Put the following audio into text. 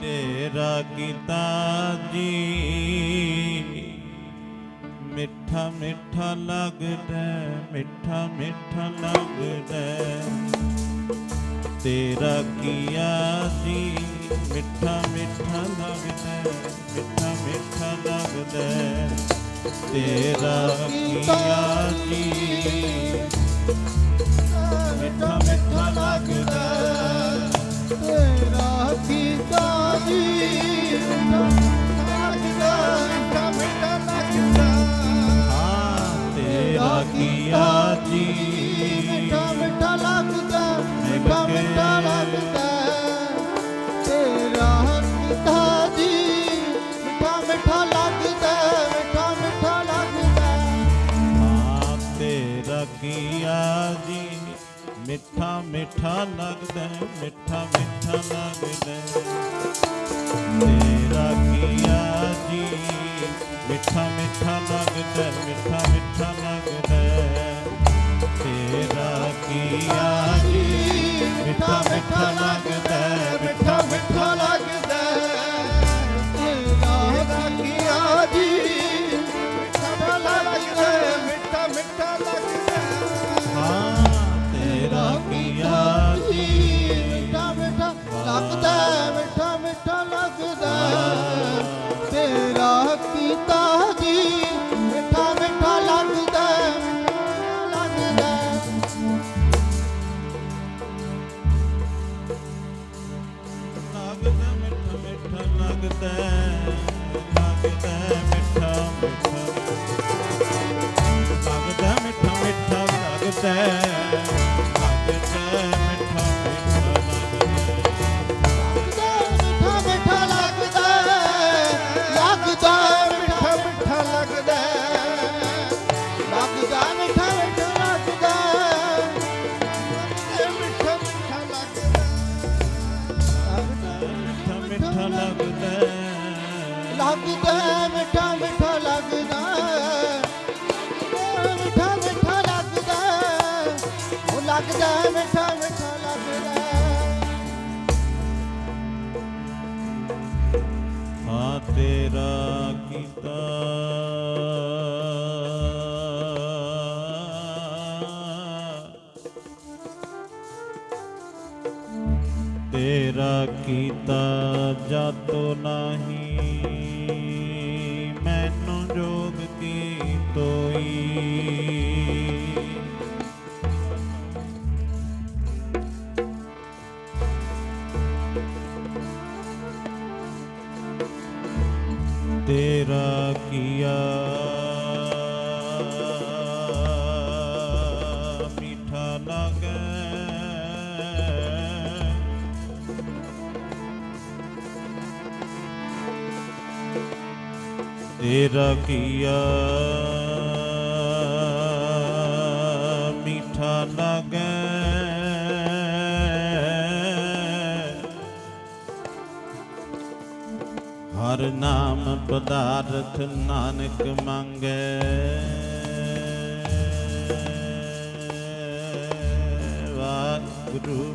ਤੇਰਾ ਕੀਤਾ ਜੀ। ਮਿੱਠਾ ਮਿੱਠਾ ਲੱਗਦਾ, ਮਿੱਠਾ ਮਿੱਠਾ ਲੱਗਦਾ। ਤੇਰਾ ਕੀਆ ਜੀ, ਮਿੱਠਾ ਮਿੱਠਾ ਲੱਗਦਾ, ਮਿੱਠਾ ਮਿੱਠਾ ਲੱਗਦਾ। ਤੇਰਾ ਕੀਆ ਜੀ, ਮਿੱਠਾ ਮਿੱਠਾ ਲੱਗਦਾ। ਕੀਆ ਜੀ? ਮਿੱਠਾ ਮਿੱਠਾ ਲੱਗਦਾ ਮਿੱਠਾ ਮਿੱਠਾ ਲੱਗਦਾ ਤੇਰਾ ਕੀਆ ਜੀ? ਮਿੱਠਾ ਮਿੱਠਾ ਲੱਗਦਾ ਮਿੱਠਾ ਮਿੱਠਾ ਲੱਗਦਾ ਤੇਰਾ ਕੀਆ ਜੀ? ਮਿੱਠਾ ਮਿੱਠਾ ਲੱਗਦਾ ਮਿੱਠਾ ਮਿੱਠਾ ਲੱਗਦਾ ਲੱਗਦਾ ਮਿੱਠਾ ਮਿੱਠਾ ਲੱਗਦਾ ਮਿੱਠਾ ਮਿੱਠਾ ਲੱਗਦਾ ਲੱਗਦਾ ਮਿੱਠਾ ਮਿੱਠਾ ਲੱਗਦਾ ਲੱਗਦਾ ਮਿੱਠਾ ਮਿੱਠਾ ਲੱਗਦਾ ਹਾਂ ਤੇਰਾ ਕੀਤਾ ਤੇਰਾ ਕੀਤਾ ਜਾਤੋ ਤੇਰਾ ਕੀਆ ਮਿੱਠਾ ਲਾਗੇ ਤੇਰਾ ਕੀਆ ਮਿੱਠਾ ਲਾਗੇ ਹਰ ਨਾਮ ਪਦਾਰਥ ਨਾਨਕ ਮੰਗੇ। ਵਾਹਿਗੁਰੂ।